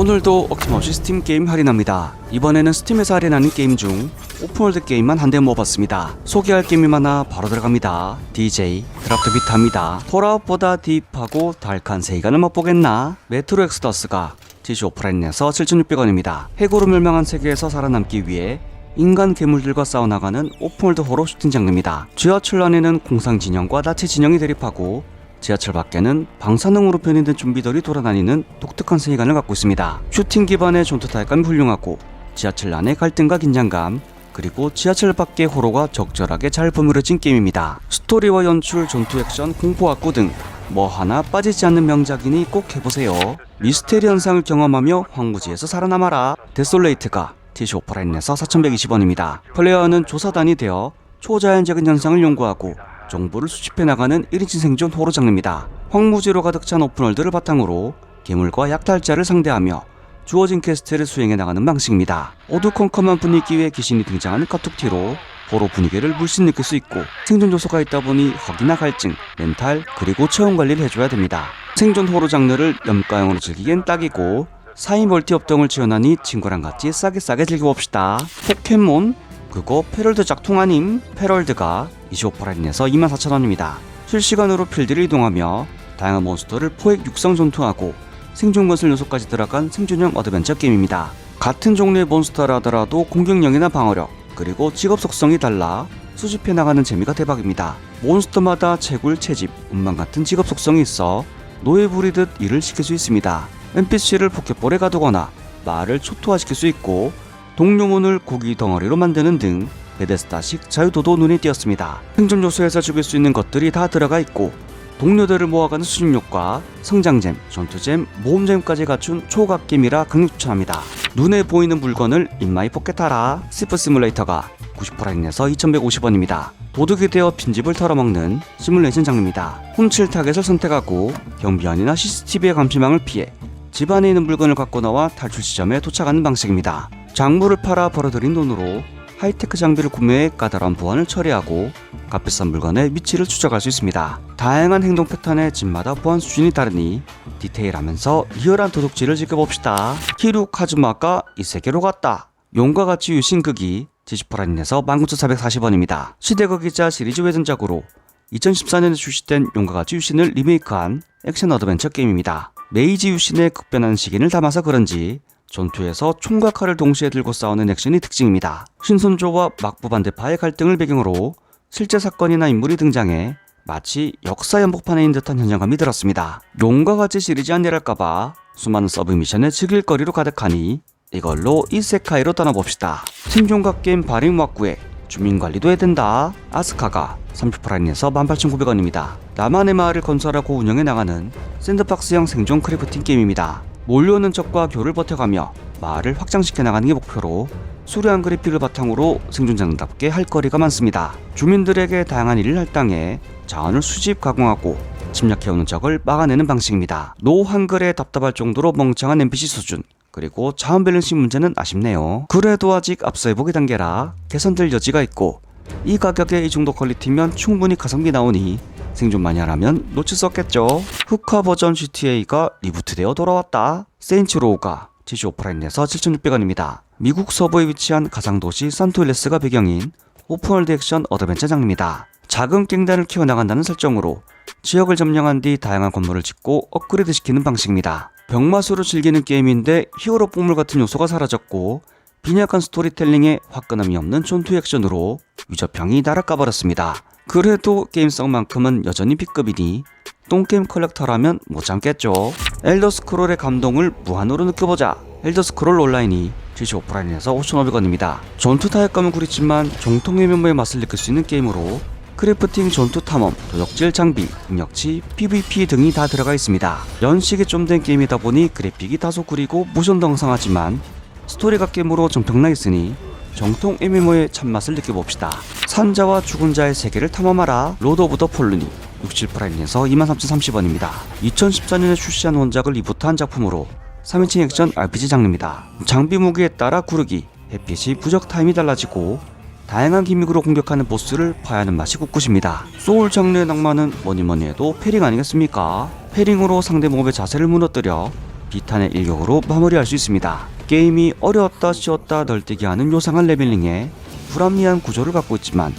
오늘도 어김없이 스팀 게임 할인합니다. 이번에는 스팀에서 할인하는 게임 중 오픈월드 게임만 한 대 모아봤습니다. 소개할 게임이 많아 바로 들어갑니다. DJ 드랍트 비타입니다. 폴아웃보다 딥하고 달칸 세이간을 맛보겠나? 메트로 엑스더스가 지시 오프라인에서 7,600원입니다. 해고로 멸망한 세계에서 살아남기 위해 인간 괴물들과 싸워나가는 오픈월드 호러 슈팅 장르입니다. 지하철 안에는 공상 진영과 나치 진영이 대립하고 지하철 밖에는 방사능으로 변이된 좀비들이 돌아다니는 독특한 세계관을 갖고 있습니다. 슈팅 기반의 전투 타격감이 훌륭하고 지하철 안의 갈등과 긴장감 그리고 지하철 밖의 호러가 적절하게 잘 버무려진 게임입니다. 스토리와 연출, 전투 액션, 공포 악구 등 뭐 하나 빠지지 않는 명작이니 꼭 해보세요. 미스테리 현상을 경험하며 황무지에서 살아남아라. 데솔레이트가 티슈 오프라인에서 4,120원입니다. 플레이어는 조사단이 되어 초자연적인 현상을 연구하고 정보를 수집해 나가는 1인칭 생존 호러 장르입니다. 황무지로 가득 찬 오픈월드를 바탕으로 괴물과 약탈자를 상대하며 주어진 퀘스트를 수행해 나가는 방식입니다. 어두컴컴한 분위기에 귀신이 등장하는 카툭티로 호러 분위기를 물씬 느낄 수 있고 생존 요소가 있다 보니 허기나 갈증, 멘탈, 그리고 체온 관리를 해줘야 됩니다. 생존 호러 장르를 염가형으로 즐기기엔 딱이고 4인 멀티 업동을 지원하니 친구랑 같이 싸게 싸게 즐겨봅시다. 포켓몬? 그거 패럴드 짝퉁 아님? 패럴드가 25%에서 24,000원입니다. 실시간으로 필드를 이동하며 다양한 몬스터를 포획 육성 전투하고 생존 건설 요소까지 들어간 생존형 어드벤처 게임입니다. 같은 종류의 몬스터라 하더라도 공격력이나 방어력 그리고 직업 속성이 달라 수집해 나가는 재미가 대박입니다. 몬스터마다 채굴, 채집, 운만 같은 직업 속성이 있어 노예 부리듯 일을 시킬 수 있습니다. NPC를 포켓볼에 가두거나 말을 초토화시킬 수 있고 동료문을 고기 덩어리로 만드는 등 베데스다식 자유도도 눈에 띄었습니다. 생존 요소에서 죽일 수 있는 것들이 다 들어가 있고 동료들을 모아가는 수집력과 성장잼, 전투잼, 모험잼까지 갖춘 초각겜이라 강력 추천합니다. 눈에 보이는 물건을 인마이 포켓하라 스프 시뮬레이터가 90%인에서 2150원입니다. 도둑이 되어 빈집을 털어먹는 시뮬레이션 장르입니다. 훔칠 타겟을 선택하고 경비원이나 CCTV의 감시망을 피해 집 안에 있는 물건을 갖고 나와 탈출 지점에 도착하는 방식입니다. 작물을 팔아 벌어들인 돈으로 하이테크 장비를 구매해 까다로운 보안을 처리하고 값비싼 물건의 위치를 추적할 수 있습니다. 다양한 행동 패턴의 집마다 보안 수준이 다르니 디테일하면서 리얼한 도둑질을 지켜봅시다. 히루 카즈마가 이 세계로 갔다. 용과 같이 유신극이 지시프라인에서 19,440원입니다. 시대극이자 시리즈 외전작으로 2014년에 출시된 용과 같이 유신을 리메이크한 액션 어드벤처 게임입니다. 메이지 유신의 급변하는 시기를 담아서 그런지 전투에서 총과 칼을 동시에 들고 싸우는 액션이 특징입니다. 신선조와 막부 반대파의 갈등을 배경으로 실제 사건이나 인물이 등장해 마치 역사 연복판에 있는 듯한 현장감이 들었습니다. 용과 같이 시리즈 안내랄까봐 수많은 서브 미션에 즐길 거리로 가득하니 이걸로 이세카이로 떠나봅시다. 생존각 게임 막구에 주민관리도 해야 된다. 아스카가 30%인에서 18,900원입니다. 나만의 마을을 건설하고 운영해 나가는 샌드박스형 생존 크래프팅 게임입니다. 몰려오는 적과 교를 버텨가며 마을을 확장시켜 나가는 게 목표로 수려한 그래픽을 바탕으로 생존자답게 할 거리가 많습니다. 주민들에게 다양한 일을 할당해 자원을 수집 가공하고 침략해오는 적을 막아내는 방식입니다. 노 한글에 답답할 정도로 멍청한 NPC 수준 그리고 자원 밸런싱 문제는 아쉽네요. 그래도 아직 앞서 해보기 단계라 개선될 여지가 있고 이 가격에 이 정도 퀄리티면 충분히 가성비 나오니 생존 많이 하라면 수 없겠죠. 흑화 버전 GTA가 리부트되어 돌아왔다. 세인츠로우가 지시 오프라인에서 7,600원입니다. 미국 서부에 위치한 가상도시 산토일레스가 배경인 오픈월드 액션 어드벤처 장르입니다. 작은 깽단을 키워나간다는 설정으로 지역을 점령한 뒤 다양한 건물을 짓고 업그레이드 시키는 방식입니다. 병마수로 즐기는 게임인데 히어로 뽀물 같은 요소가 사라졌고 빈약한 스토리텔링에 화끈함이 없는 전투 액션으로 유저평이 날아가 버렸습니다. 그래도 게임성만큼은 여전히 B급이니 똥게임 컬렉터라면 못 참겠죠. 엘더스크롤의 감동을 무한으로 느껴보자. 엘더스크롤 온라인이 GC 오프라인에서 5,500원입니다. 전투 타격감은 구리지만 정통의 면모의 맛을 느낄 수 있는 게임으로 크래프팅, 전투 탐험, 도적질 장비, 능력치, PVP 등이 다 들어가 있습니다. 연식이 좀 된 게임이다 보니 그래픽이 다소 구리고 모션덩상하지만 스토리가 게임으로 정평나 있으니 정통 MMO의 참맛을 느껴봅시다. 산자와 죽은 자의 세계를 탐험하라. 로드 오브 더 폴루니 67%인에서 23,030원입니다. 2014년에 출시한 원작을 리부트한 작품으로 3인칭 액션 RPG 장르입니다. 장비 무기에 따라 구르기, 햇빛이 부적 타임이 달라지고 다양한 기믹으로 공격하는 보스를 파야하는 맛이 꿋꿋입니다. 소울 장르의 낭만은 뭐니뭐니 해도 패링 아니겠습니까? 패링으로 상대 몹의 자세를 무너뜨려 비탄의 일격으로 마무리할 수 있습니다. 게임이 어려웠다 쉬웠다 널뛰기 하는 요상한 레벨링에 불합리한 구조를 갖고 있지만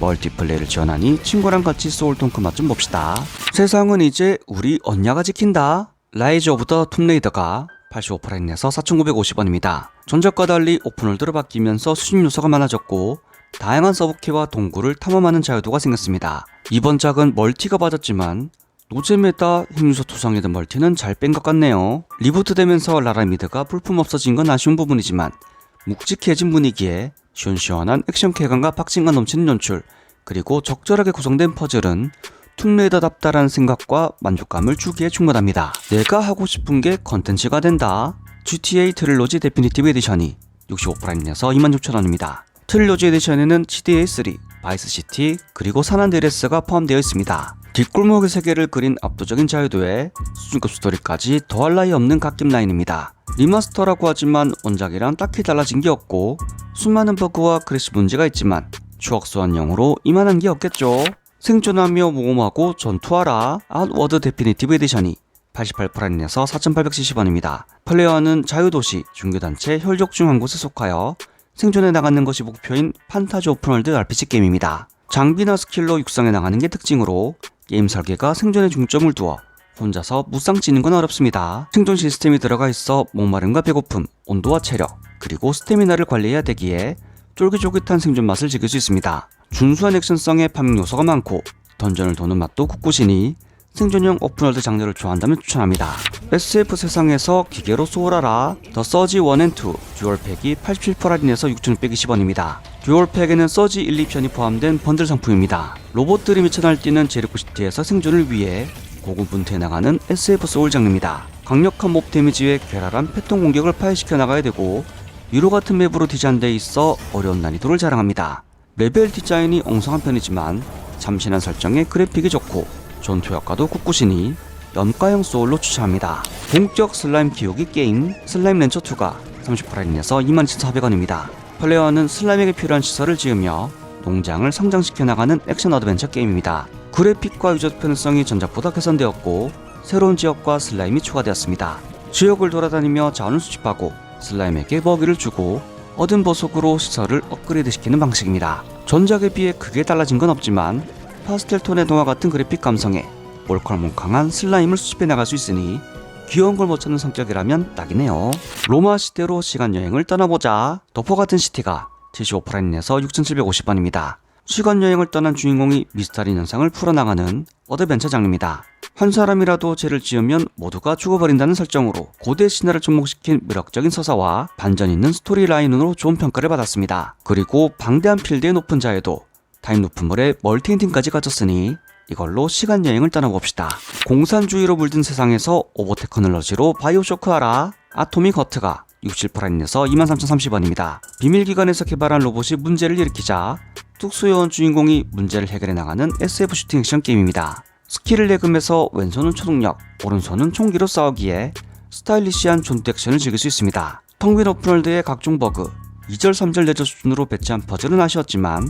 멀티플레이를 지원하니 친구랑 같이 소울통크 맛 좀 봅시다. 세상은 이제 우리 언야가 지킨다. 라이즈 오브 더 툼레이더가 85%에서 4,950원입니다. 전작과 달리 오픈월드로 바뀌면서 수집 요소가 많아졌고 다양한 서브키와 동굴을 탐험하는 자유도가 생겼습니다. 이번 작은 멀티가 빠졌지만 노잼에다 힘유소 투성이던 멀티는 잘 뺀 것 같네요. 리부트되면서 라라미드가 불품 없어진 건 아쉬운 부분이지만 묵직해진 분위기에 시원시원한 액션 쾌감과 박진감 넘치는 연출 그리고 적절하게 구성된 퍼즐은 툼레이더답다라는 생각과 만족감을 주기에 충분합니다. 내가 하고 싶은 게 컨텐츠가 된다. GTA 트릴로지 데피니티브 에디션이 65%에서 26,000원입니다. 트릴로지 에디션에는 GTA3, 바이스시티, 그리고 산안드레스가 포함되어 있습니다. 뒷골목의 세계를 그린 압도적인 자유도에 수준급 스토리까지 더할 나위 없는 갓김 라인입니다. 리마스터라고 하지만 원작이랑 딱히 달라진 게 없고 수많은 버그와 크래시 문제가 있지만 추억 소환용으로 이만한 게 없겠죠. 생존하며 모험하고 전투하라 아웃워드 데피니티브 에디션이 88%에서 4,870원입니다. 플레이어는 자유도시, 중교단체, 혈족 중한 곳에 속하여 생존해 나가는 것이 목표인 판타지 오픈월드 RPG 게임입니다. 장비나 스킬로 육성해 나가는 게 특징으로 게임 설계가 생존에 중점을 두어 혼자서 무쌍 찌는 건 어렵습니다. 생존 시스템이 들어가 있어 목마름과 배고픔, 온도와 체력, 그리고 스태미나를 관리해야 되기에 쫄깃쫄깃한 생존 맛을 즐길 수 있습니다. 준수한 액션성의 파밍 요소가 많고 던전을 도는 맛도 굳굿이니 생존형 오픈월드 장르를 좋아한다면 추천합니다. SF 세상에서 기계로 소울하라 더 서지 1&2 듀얼팩이 87% 할인해서 6,620원입니다. 듀얼팩에는 서지 1, 2편이 포함된 번들 상품입니다. 로봇들이 미쳐 날뛰는 제리코시티에서 생존을 위해 고군분투해 나가는 SF 소울 장르입니다. 강력한 몹 데미지에 괴랄한 패턴 공격을 파괴시켜 나가야 되고 유로 같은 맵으로 디자인돼 있어 어려운 난이도를 자랑합니다. 레벨 디자인이 엉성한 편이지만 참신한 설정에 그래픽이 좋고 전투 효과도 꿋꿋이니 염가형 소울로 추천합니다. 본격 슬라임 키우기 게임 슬라임 렌처2가 30%에서 22,400원입니다. 플레이어는 슬라임에게 필요한 시설을 지으며 농장을 성장시켜 나가는 액션 어드벤처 게임입니다. 그래픽과 유저 편성이 전작보다 개선되었고 새로운 지역과 슬라임이 추가되었습니다. 지역을 돌아다니며 자원을 수집하고 슬라임에게 먹이를 주고 얻은 보석으로 시설을 업그레이드 시키는 방식입니다. 전작에 비해 크게 달라진 건 없지만 파스텔 톤의 동화 같은 그래픽 감성에 몰컬몽캉한 슬라임을 수집해 나갈 수 있으니 귀여운 걸 못 찾는 성격이라면 딱이네요. 로마 시대로 시간 여행을 떠나보자. 도포 같은 시티가 75%에서 6,750원입니다. 시간 여행을 떠난 주인공이 미스터리 현상을 풀어나가는 어드벤처 장르입니다. 한 사람이라도 죄를 지으면 모두가 죽어버린다는 설정으로 고대 신화를 접목시킨 매력적인 서사와 반전 있는 스토리라인으로 좋은 평가를 받았습니다. 그리고 방대한 필드의 높은 자에도 타임 루프물에 멀티엔딩까지 갖췄으니 이걸로 시간 여행을 떠나봅시다. 공산주의로 물든 세상에서 오버테크 늘러지로 바이오쇼크 하라 아토믹 허트가 67%에서 23,030원입니다. 비밀기관에서 개발한 로봇이 문제를 일으키자 뚝수요원 주인공이 문제를 해결해 나가는 SF 슈팅 액션 게임입니다. 스킬을 내금해서 왼손은 초능력, 오른손은 총기로 싸우기에 스타일리시한 존트 액션을 즐길 수 있습니다. 텅빈 오픈월드의 각종 버그, 2절 3절 레저 수준으로 배치한 퍼즐은 아쉬웠지만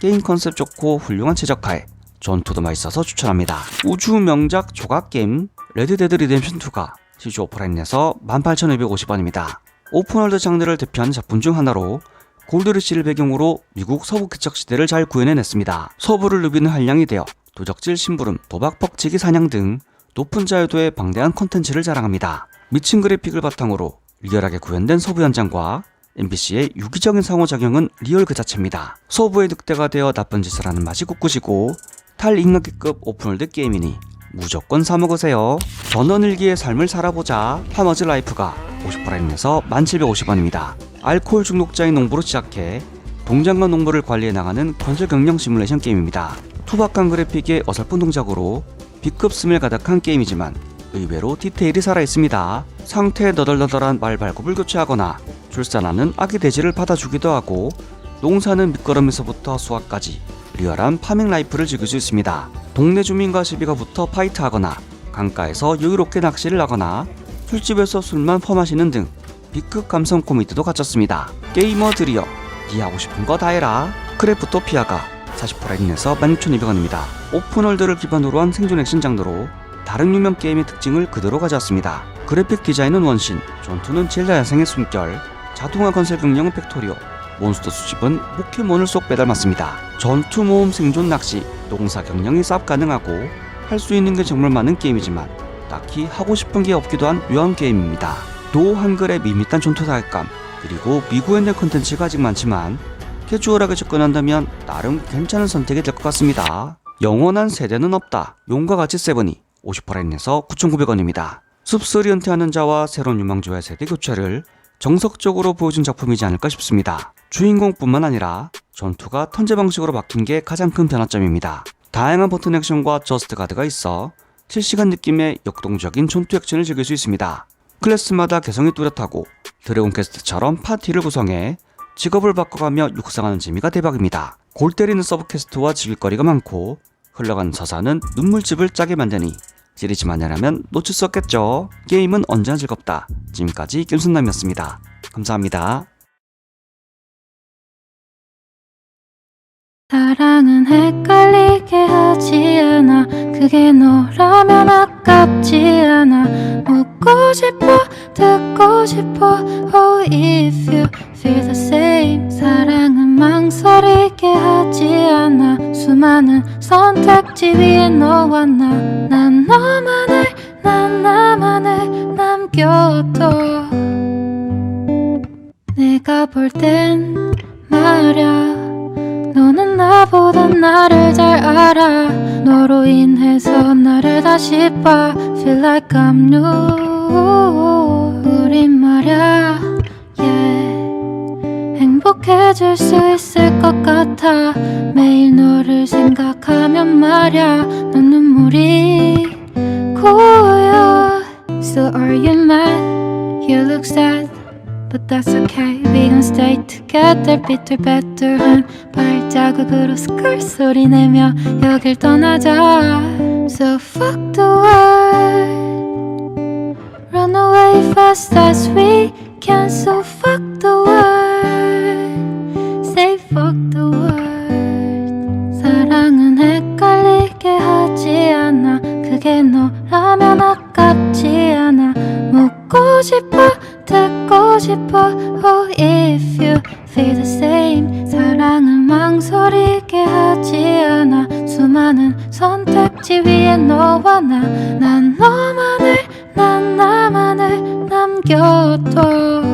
게임 컨셉 좋고 훌륭한 최적화에 전투도 맛있어서 추천합니다. 우주 명작 조각 게임 레드데드 리뎀션 2가 75%에서 18,250원입니다. 오픈월드 장르를 대표하는 작품 중 하나로 골드르시를 배경으로 미국 서부 개척 시대를 잘 구현해냈습니다. 서부를 누비는 한량이 되어 도적질 심부름, 도박 퍽치기 사냥 등 높은 자유도의 방대한 컨텐츠를 자랑합니다. 미친 그래픽을 바탕으로 리얼하게 구현된 서부 현장과 NPC의 유기적인 상호작용은 리얼 그 자체입니다. 서부의 늑대가 되어 나쁜 짓을 하는 맛이 꿋꿋이고 탈익력기급 오픈월드 게임이니 무조건 사먹으세요. 전원일기의 삶을 살아보자 파머즈 라이프가 50%에서 1750원입니다. 알코올 중독자인 농부로 시작해 동장과 농부를 관리해 나가는 건설 경영 시뮬레이션 게임입니다. 투박한 그래픽의 어설픈 동작으로 B급 스멜 가득한 게임이지만 의외로 디테일이 살아있습니다. 상태 너덜너덜한 말 발굽을 교체하거나 출산하는 아기 돼지를 받아주기도 하고 농사는 밑거름에서부터 수확까지 리얼한 파밍 라이프를 즐길 수 있습니다. 동네 주민과 시비가 붙어 파이트하거나 강가에서 여유롭게 낚시를 하거나 술집에서 술만 퍼마시는 등 B급 감성 코미디도 갖췄습니다. 게이머들이여 네 하고 싶은 거 다 해라 크래프토피아가 40%에서 16,200원입니다. 오픈월드를 기반으로 한 생존 액션 장르로 다른 유명 게임의 특징을 그대로 가져왔습니다. 그래픽 디자인은 원신, 전투는 젤다 야생의 숨결, 자동화 건설 경량은 팩토리오, 몬스터 수집은 포켓몬을 쏙 빼닮았습니다. 전투 모험 생존 낚시, 농사 경영이 쌉 가능하고 할 수 있는 게 정말 많은 게임이지만 딱히 하고 싶은 게 없기도 한 묘한 게임입니다. 도 한글의 밋밋한 전투 사격감 그리고 미구엔드 콘텐츠가 아직 많지만 캐주얼하게 접근한다면 나름 괜찮은 선택이 될 것 같습니다. 영원한 세대는 없다. 용과 같이 세븐이 50%에서 9,900원입니다. 숲슬이 은퇴하는 자와 새로운 유망주의 세대 교체를 정석적으로 보여준 작품이지 않을까 싶습니다. 주인공뿐만 아니라 전투가 턴제 방식으로 바뀐 게 가장 큰 변화점입니다. 다양한 버튼 액션과 저스트 가드가 있어 실시간 느낌의 역동적인 전투 액션을 즐길 수 있습니다. 클래스마다 개성이 뚜렷하고 드래곤 퀘스트처럼 파티를 구성해 직업을 바꿔가며 육상하는 재미가 대박입니다. 골 때리는 서브 퀘스트와 즐길거리가 많고 흘러가는 서사는 눈물집을 짜게 만드니 시리즈 마녀라면 놓칠 수 없겠죠. 게임은 언제나 즐겁다. 지금까지 김순남이었습니다. 감사합니다. 사랑은 헷갈리게 하지 않아 그게 너라면 아깝지 않아 묻고 싶어 듣고 싶어 Oh if you feel the same 사랑은 망설이게 하지 않아 수많은 선택지 위에 너와 나 난 너만을 난 나만을 남겨둬. 내가 볼 땐 말야 너는 나보다 나를 잘 알아. 너로 인해서 나를 다시 봐. Feel like I'm new. 우린 말야. 행복해질 수 있을 것 같아 매일 너를 생각하면 말야 넌 눈물이 고여 So are you mad? You look sad But that's okay, we gon' stay together 비틀비틀한 발자국으로 스컬 소리 내며 여길 떠나자 So fuck the world Run away fast as we can So fuck the world 그게 너라면 아깝지 않아. 묻고 싶어 듣고 싶어. Oh if you feel the same. 사랑은 망설이게 하지 않아. 수많은 선택지 위에 너와 나. 난 너만을 난 나만을 남겨둬